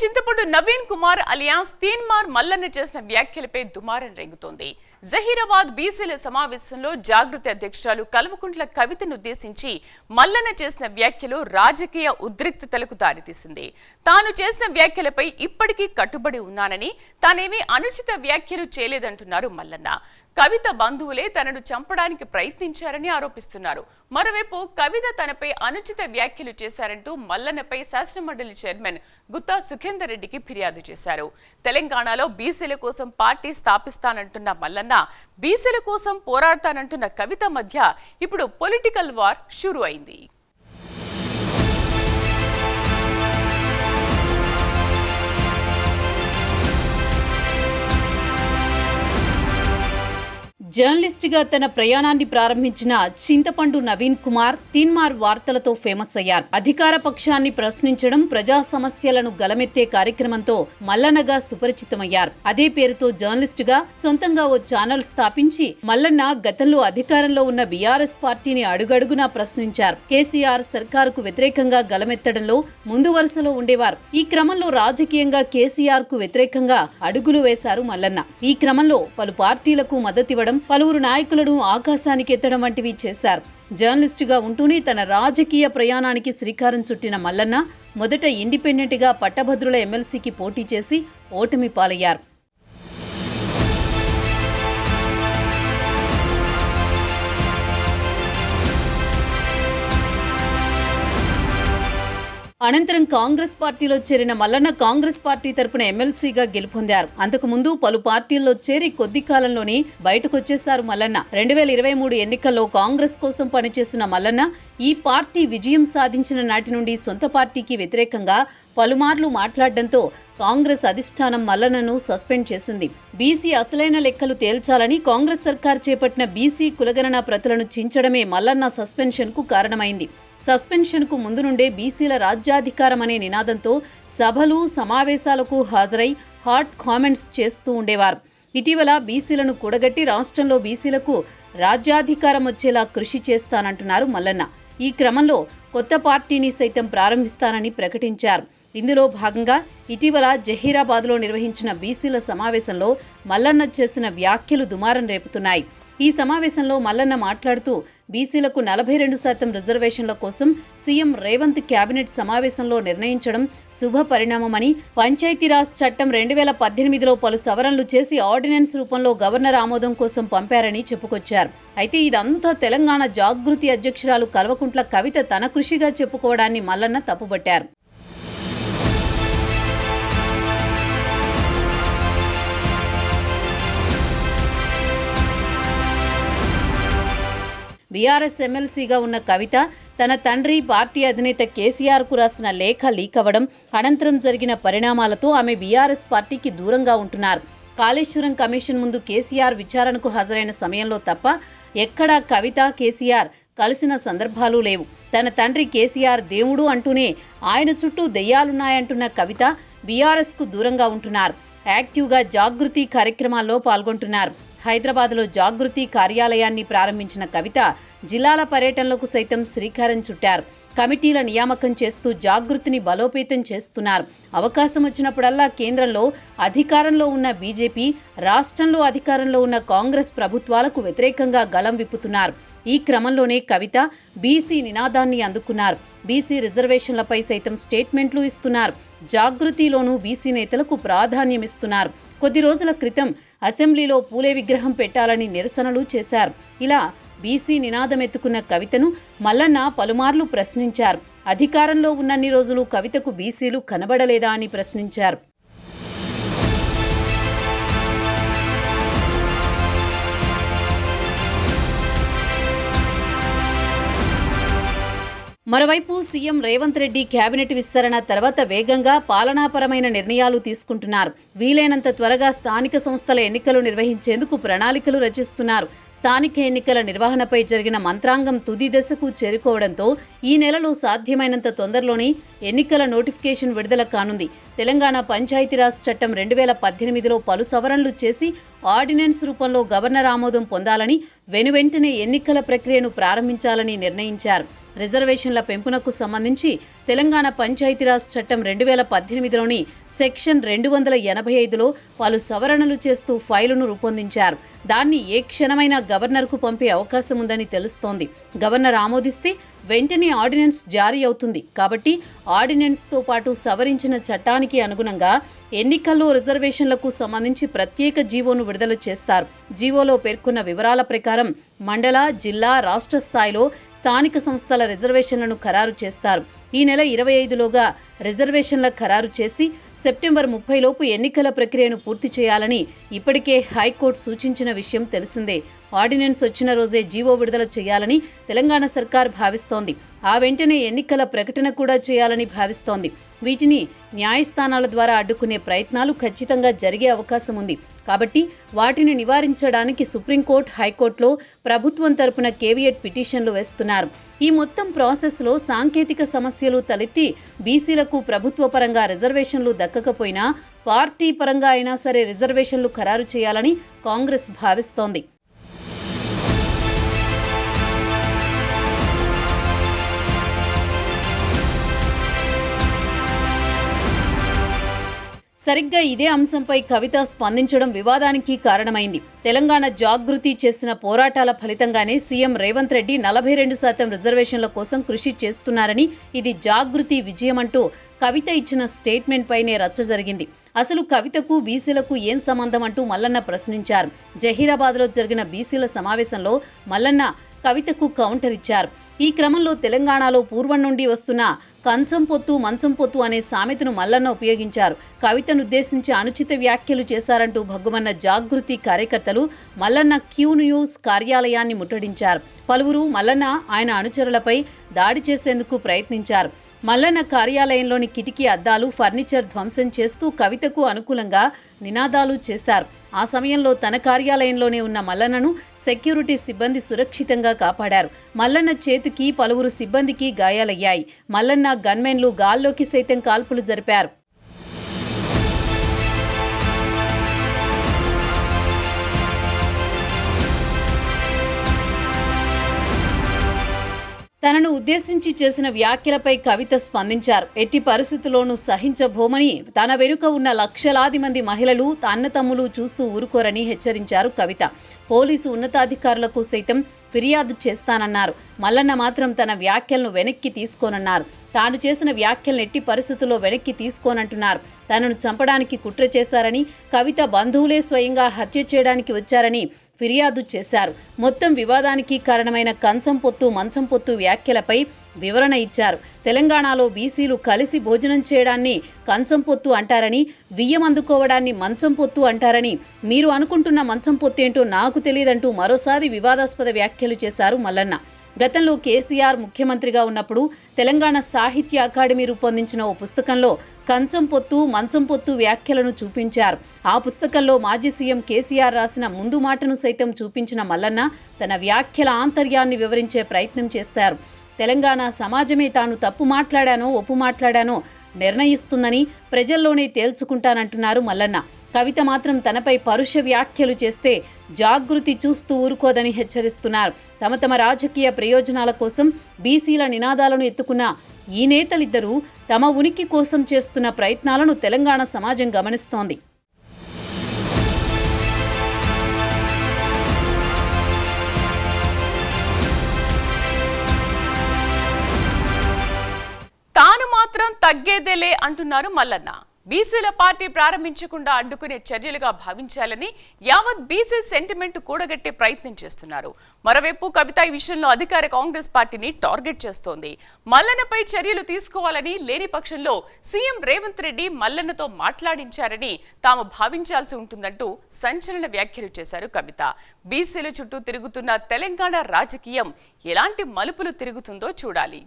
చింతపండు నవీన్ కుమార్ అలియాస్ తీన్మార్ మల్లన్న చేసిన వ్యాఖ్యలపై దుమారం రేగుతోంది. జహీరాబాద్ బీసీల సమావేశంలో జాగృతి అధ్యక్షురాలు కల్వకుంట్ల కవితను ఉద్దేశించి మల్లన్న చేసిన వ్యాఖ్యలు రాజకీయ ఉద్రిక్తతలకు దారితీసింది. తాను చేసిన వ్యాఖ్యలపై ఇప్పటికీ కట్టుబడి ఉన్నానని తానేమీ అనుచిత వ్యాఖ్యలు చేయలేదంటున్నారు మల్లన్న. కవిత బంధువులే తనను చంపడానికి ప్రయత్నించారని ఆరోపిస్తున్నారు. మరోవైపు కవిత తనపై అనుచిత వ్యాఖ్యలు చేశారంటూ మల్లన్నపై శాసనమండలి చైర్మన్ గుత్తా సుఖేందర్ రెడ్డికి ఫిర్యాదు చేశారు. తెలంగాణలో బీసీల కోసం పార్టీ స్థాపిస్తానంటున్న మల్లన్న బీసీల కోసం పోరాడతానంటున్న కవిత మధ్య ఇప్పుడు పొలిటికల్ వార్ షురు అయింది. జర్నలిస్ట్గా తన ప్రయాణాన్ని ప్రారంభించిన చింతపండు నవీన్ కుమార్ తీన్మార్ వార్తలతో ఫేమస్ అయ్యారు. అధికార పక్షాన్ని ప్రశ్నించడం ప్రజా సమస్యలను గలమెత్తే కార్యక్రమంతో మల్లన్నగా సుపరిచితమయ్యారు. అదే పేరుతో జర్నలిస్టుగా సొంతంగా ఓ ఛానల్ స్థాపించి మల్లన్న గతంలో అధికారంలో ఉన్న బీఆర్ఎస్ పార్టీని అడుగడుగునా ప్రశ్నించారు. కేసీఆర్ సర్కారుకు వ్యతిరేకంగా గలమెత్తడంలో ముందు వరుసలో ఉండేవారు. ఈ క్రమంలో రాజకీయంగా కేసీఆర్కు వ్యతిరేకంగా అడుగులు వేశారు మల్లన్న. ఈ క్రమంలో పలు పార్టీలకు మద్దతివ్వడం పలువురు నాయకులను ఆకాశానికి ఎత్తడం వంటివి చేశారు. జర్నలిస్టుగా ఉంటూనే తన రాజకీయ ప్రయాణానికి శ్రీకారం చుట్టిన మల్లన్న మొదట ఇండిపెండెంట్గా పట్టభద్రుల ఎమ్మెల్సీకి పోటీ చేసి ఓటమి పాలయ్యారు. అనంతరం కాంగ్రెస్ పార్టీలో చేరిన మల్లన్న కాంగ్రెస్ పార్టీ తరపున ఎమ్మెల్సీగా గెలుపొందారు. అంతకుముందు పలు పార్టీల్లో చేరి కొద్ది కాలంలోనే బయటకొచ్చేశారు మల్లన్న. రెండు వేల ఇరవై మూడు ఎన్నికల్లో కాంగ్రెస్ కోసం పనిచేసిన మల్లన్న ఈ పార్టీ విజయం సాధించిన నాటి నుండి సొంత పార్టీకి వ్యతిరేకంగా పలుమార్లు మాట్లాడడంతో కాంగ్రెస్ అధిష్టానం మల్లన్నను సస్పెండ్ చేసింది. బీసీ అసలైన లెక్కలు తేల్చాలని కాంగ్రెస్ సర్కార్ చేపట్టిన బీసీ కులగణన ప్రతులను చించడమే మల్లన్న సస్పెన్షన్కు కారణమైంది. సస్పెన్షన్కు ముందు నుండే బీసీల రాజ్యాధికారం అనే నినాదంతో సభలు సమావేశాలకు హాజరై హాట్ కామెంట్స్ చేస్తూ ఉండేవారు. ఇటీవల బీసీలను కూడగట్టి రాష్ట్రంలో బీసీలకు రాజ్యాధికారం వచ్చేలా కృషి చేస్తానంటున్నారు మల్లన్న. ఈ క్రమంలో కొత్త పార్టీని సైతం ప్రారంభిస్తానని ప్రకటించారు. ఇందులో భాగంగా ఇటీవల జహీరాబాద్లో నిర్వహించిన బీసీల సమావేశంలో మల్లన్న చేసిన వ్యాఖ్యలు దుమారం రేపుతున్నాయి. ఈ సమావేశంలో మల్లన్న మాట్లాడుతూ బీసీలకు నలభై రెండు శాతం రిజర్వేషన్ల కోసం సీఎం రేవంత్ కేబినెట్ సమావేశంలో నిర్ణయించడం శుభ పరిణామమని పంచాయతీరాజ్ చట్టం రెండు వేల పద్దెనిమిదిలో పలు సవరణలు చేసి ఆర్డినెన్స్ రూపంలో గవర్నర్ ఆమోదం కోసం పంపారని చెప్పుకొచ్చారు. అయితే ఇదంతా తెలంగాణ జాగృతి అధ్యక్షురాలు కల్వకుంట్ల కవిత తన కృషిగా చెప్పుకోవడాన్ని మల్లన్న తప్పుబట్టారు. బీఆర్ఎస్ ఎమ్మెల్సీగా ఉన్న కవిత తన తండ్రి పార్టీ అధినేత కేసీఆర్కు రాసిన లేఖ లీక్ అవ్వడం అనంతరం జరిగిన పరిణామాలతో ఆమె బీఆర్ఎస్ పార్టీకి దూరంగా ఉంటున్నారు. కాళేశ్వరం కమిషన్ ముందు కేసీఆర్ విచారణకు హాజరైన సమయంలో తప్ప ఎక్కడా కవిత కేసీఆర్ కలిసిన సందర్భాలు లేవు. తన తండ్రి కేసీఆర్ దేవుడు అంటూనే ఆయన చుట్టూ దెయ్యాలున్నాయంటున్న కవిత బీఆర్ఎస్కు దూరంగా ఉంటున్నారు. యాక్టివ్గా జాగృతి కార్యక్రమాల్లో పాల్గొంటున్నారు. హైదరాబాద్లో జాగృతి కార్యాలయాన్ని ప్రారంభించిన కవిత జిల్లాల పర్యటనలకు సైతం శ్రీకారం చుట్టారు. కమిటీల నియామకం చేస్తూ జాగృతిని బలోపేతం చేస్తున్నారు. అవకాశం వచ్చినప్పుడల్లా కేంద్రంలో అధికారంలో ఉన్న బీజేపీ రాష్ట్రంలో అధికారంలో ఉన్న కాంగ్రెస్ ప్రభుత్వాలకు వ్యతిరేకంగా గళం విప్పుతున్నారు. ఈ క్రమంలోనే కవిత బీసీ నినాదాన్ని అందుకున్నారు. బీసీ రిజర్వేషన్లపై సైతం స్టేట్మెంట్లు ఇస్తున్నారు. జాగృతిలోనూ బీసీ నేతలకు ప్రాధాన్యం ఇస్తున్నారు. కొద్ది రోజుల క్రితం అసెంబ్లీలో పూలే విగ్రహం పెట్టాలని నిరసనలు చేశారు. ఇలా బీసీ నినాదం ఎత్తుకున్న కవితను మల్లన్న పలుమార్లు ప్రశ్నించారు. అధికారంలో ఉన్నన్ని రోజులు కవితకు బీసీలు కనబడలేదా అని ప్రశ్నించారు. మరోవైపు సీఎం రేవంత్ రెడ్డి కేబినెట్ విస్తరణ తర్వాత వేగంగా పాలనాపరమైన నిర్ణయాలు తీసుకుంటున్నారు. వీలైనంత త్వరగా స్థానిక సంస్థల ఎన్నికలు నిర్వహించేందుకు ప్రణాళికలు రచిస్తున్నారు. స్థానిక ఎన్నికల నిర్వహణపై జరిగిన మంత్రాంగం తుది దశకు చేరుకోవడంతో ఈ నెలలో సాధ్యమైనంత తొందరలోనే ఎన్నికల నోటిఫికేషన్ విడుదల కానుంది. తెలంగాణ పంచాయతీరాజ్ చట్టం రెండు వేల పద్దెనిమిదిలో పలు సవరణలు చేసి ఆర్డినెన్స్ రూపంలో గవర్నర్ ఆమోదం పొందాలని వెనువెంటనే ఎన్నికల ప్రక్రియను ప్రారంభించాలని నిర్ణయించారు. రిజర్వేషన్ల పెంపునకు సంబంధించి తెలంగాణ పంచాయతీరాజ్ చట్టం రెండు వేల పద్దెనిమిదిలోని సెక్షన్ రెండు వందల ఎనభై ఐదులో పలు సవరణలు చేస్తూ ఫైలును రూపొందించారు. దాన్ని ఏ క్షణమైనా గవర్నర్కు పంపే అవకాశం ఉందని తెలుస్తోంది. గవర్నర్ ఆమోదిస్తే వెంటనే ఆర్డినెన్స్ జారీ అవుతుంది. కాబట్టి ఆర్డినెన్స్తో పాటు సవరించిన చట్టానికి అనుగుణంగా ఎన్నికల్లో రిజర్వేషన్లకు సంబంధించి ప్రత్యేక జీవోను విడుదల చేస్తారు. జీవోలో పేర్కొన్న వివరాల ప్రకారం మండల జిల్లా రాష్ట్ర స్థాయిలో స్థానిక సంస్థల రిజర్వేషన్లను ఖరారు చేస్తారు. ఈ నెల ఇరవై ఐదులోగా రిజర్వేషన్ల ఖరారు చేసి సెప్టెంబర్ ముప్పై లోపు ఎన్నికల ప్రక్రియను పూర్తి చేయాలని ఇప్పటికే హైకోర్టు సూచించిన విషయం తెలిసిందే. ఆర్డినెన్స్ వచ్చిన రోజే జీవో విడుదల చేయాలని తెలంగాణ సర్కార్ భావిస్తోంది. ఆ వెంటనే ఎన్నికల ప్రకటన కూడా చేయాలని భావిస్తోంది. వీటిని న్యాయస్థానాల ద్వారా అడ్డుకునే ప్రయత్నాలు ఖచ్చితంగా జరిగే అవకాశం ఉంది. కాబట్టి వాటిని నివారించడానికి సుప్రీంకోర్టు హైకోర్టులో ప్రభుత్వం తరపున కేవియట్ పిటిషన్లు వేస్తున్నారు. ఈ మొత్తం ప్రాసెస్లో సాంకేతిక సమస్యలు తలెత్తి బీసీలకు ప్రభుత్వ పరంగా రిజర్వేషన్లు దక్కకపోయినా పార్టీ పరంగా అయినా సరే రిజర్వేషన్లు ఖరారు చేయాలని కాంగ్రెస్ భావిస్తోంది. సరిగ్గా ఇదే అంశంపై కవిత స్పందించడం వివాదానికి కారణమైంది. తెలంగాణ జాగృతి చేసిన పోరాటాల ఫలితంగానే సీఎం రేవంత్ రెడ్డి నలభై రెండు శాతం రిజర్వేషన్ల కోసం కృషి చేస్తున్నారని ఇది జాగృతి విజయమంటూ కవిత ఇచ్చిన స్టేట్మెంట్ పైనే రచ్చ జరిగింది. అసలు కవితకు బీసీలకు ఏం సంబంధం అంటూ మల్లన్న ప్రశ్నించారు. జహీరాబాద్లో జరిగిన బీసీల సమావేశంలో మల్లన్న కవితకు కౌంటర్ ఇచ్చారు. ఈ క్రమంలో తెలంగాణలో పూర్వం నుండి వస్తున్న కంచం పొత్తు మంచం పొత్తు అనే సామెతను మల్లన్న ఉపయోగించారు. కవితను ఉద్దేశించి అనుచిత వ్యాఖ్యలు చేశారంటూ భగ్గుమన్న జాగృతి కార్యకర్తలు మల్లన్న క్యూ న్యూస్ కార్యాలయాన్ని ముట్టడించారు. పలువురు మల్లన్న ఆయన అనుచరులపై దాడి చేసేందుకు ప్రయత్నించారు. మల్లన్న కార్యాలయంలోని కిటికీ అద్దాలు ఫర్నిచర్ ధ్వంసం చేస్తూ కవితకు అనుకూలంగా నినాదాలు చేశారు. ఆ సమయంలో తన కార్యాలయంలోనే ఉన్న మల్లన్నను సెక్యూరిటీ సిబ్బంది సురక్షితంగా కాపాడారు. మల్లన్న చేతికి పలువురు సిబ్బందికి గాయాలయ్యాయి. మల్లన్న గన్మెన్లు గాల్లోకి సైతం కాల్పులు జరిపారు. తనను ఉద్దేశించి చేసిన వ్యాఖ్యలపై కవిత స్పందించారు. ఎట్టి పరిస్థితుల్లోనూ సహించబోమని తన వెనుక ఉన్న లక్షలాది మంది మహిళలు అన్నతమ్ములు చూస్తూ ఊరుకోరని హెచ్చరించారు కవిత. పోలీసు ఉన్నతాధికారులకు సైతం ఫిర్యాదు చేస్తానన్నారు. మల్లన్న మాత్రం తన వ్యాఖ్యలను వెనక్కి తీసుకోనన్నారు. తాను చేసిన వ్యాఖ్యలను ఎట్టి పరిస్థితుల్లో వెనక్కి తీసుకోనంటున్నారు. తనను చంపడానికి కుట్ర చేశారని కవిత బంధువులే స్వయంగా హత్య చేయడానికి వచ్చారని ఫిర్యాదు చేశారు. మొత్తం వివాదానికి కారణమైన కంచం పొత్తు మంచం పొత్తు వ్యాఖ్యలపై వివరణ ఇచ్చారు. తెలంగాణలో బీసీలు కలిసి భోజనం చేయడాన్ని కంచం పొత్తు అంటారని వియ్యం అందుకోవడాన్ని మంచం పొత్తు అంటారని మీరు అనుకుంటున్న మంచం పొత్తు ఏంటో నాకు తెలియదంటూ మరోసారి వివాదాస్పద వ్యాఖ్యలు చేశారు మల్లన్న. గతంలో కేసీఆర్ ముఖ్యమంత్రిగా ఉన్నప్పుడు తెలంగాణ సాహిత్య అకాడమీ రూపొందించిన ఓ పుస్తకంలో కంచం పొత్తు మంచం పొత్తు వ్యాఖ్యలను చూపించారు. ఆ పుస్తకంలో మాజీ సీఎం కేసీఆర్ రాసిన ముందు మాటను సైతం చూపించిన మల్లన్న తన వ్యాఖ్యల ఆంతర్యాన్ని వివరించే ప్రయత్నం చేస్తారు. తెలంగాణ సమాజమే తాను తప్పు మాట్లాడానో ఒప్పు మాట్లాడానో నిర్ణయిస్తుందని ప్రజల్లోనే తేల్చుకుంటానంటున్నారు మల్లన్న. కవిత మాత్రం తనపై పరుష వ్యాఖ్యలు చేస్తే జాగృతి చూస్తూ ఊరుకోదని హెచ్చరిస్తున్నారు. తమ తమ రాజకీయ ప్రయోజనాల కోసం బీసీల నినాదాలను ఎత్తుకున్న ఈ నేతలిద్దరూ తమ ఉనికి కోసం చేస్తున్న ప్రయత్నాలను తెలంగాణ సమాజం గమనిస్తోంది. తగ్గేదేలే అంటున్నారు మల్లన్న. బీసీల పార్టీ ప్రారంభించకుండా అడ్డుకునే చర్యలుగా భావించాలని యావత్ బీసీ సెంటిమెంట్ కూడగట్టే ప్రయత్నం చేస్తున్నారు. మరోవైపు కవిత ఈ విషయంలో అధికార కాంగ్రెస్ పార్టీని టార్గెట్ చేస్తోంది. మల్లన్నపై చర్యలు తీసుకోవాలని లేని పక్షంలో సీఎం రేవంత్ రెడ్డి మల్లన్నతో మాట్లాడించారని తాము భావించాల్సి ఉంటుందంటూ సంచలన వ్యాఖ్యలు చేశారు కవిత. బీసీల చుట్టూ తిరుగుతున్న తెలంగాణ రాజకీయం ఎలాంటి మలుపులు తిరుగుతుందో చూడాలి.